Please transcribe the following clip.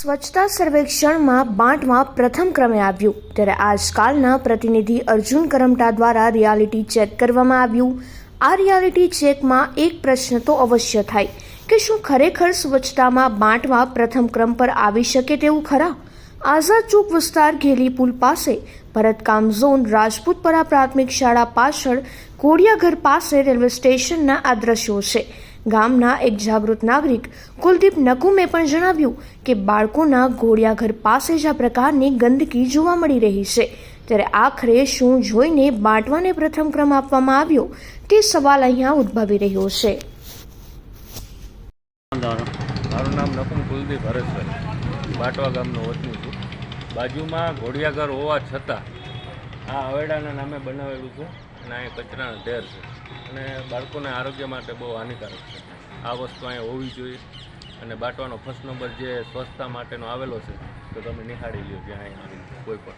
સ્વચ્છતા સર્વેક્ષણમાં બાંટમાં પ્રથમ ક્રમે આવ્યું. ત્યારે આજકાલના પ્રતિનિધિ અર્જુન કરમટા દ્વારા રિયાલિટી ચેક કરવામાં આવ્યું. આ રિયાલિટી ચેકમાં એક પ્રશ્ન તો અવશ્ય થાય કે શું ખરેખર સ્વચ્છતામાં બાંટમાં પ્રથમ ક્રમ પર આવી શકે તેવું ખરા? આઝાદ ચોક વિસ્તાર ઘેલી પુલ પાસે, ભરતકામ ઝોન રાજપૂતપરા પ્રાથમિક શાળા પાછળ ઘોડિયાઘર પાસે રેલવે સ્ટેશનના આ દ્રશ્યો છે. ગામના એક જાગૃત નાગરિક કુલદીપ નકુમે પણ જણાવ્યું કે બાળકોના ઘોડિયાઘર પાસે જ આ પ્રકારની ગંદકી જોવા મળી રહી છે. ત્યારે આખરે શું જોઈને બાંટવાને પ્રથમ ક્રમ આપવામાં આવ્યો તે સવાલ અહીંયા ઉદ્ભવી રહ્યો છે. મારું નામ નકુમ કુલદીપ હરેશભાઈ બાટવા ગામનો વતની છું. બાજુમાં ઘોડિયાઘર હોવા છતાં આ અવેડાના નામે બનાવેલું છે. અને અહીં કચરાનો ઢેર છે. અને બાળકોના આરોગ્ય માટે બહુ હાનિકારક છે. આ વસ્તુ અહીં હોવી જોઈએ. અને બાટવાનો ફર્સ્ટ નંબર જે સ્વચ્છતા માટેનો આવેલો છે, તો તમે નિહાળી લ્યો જ્યાં અહીં કોઈ પણ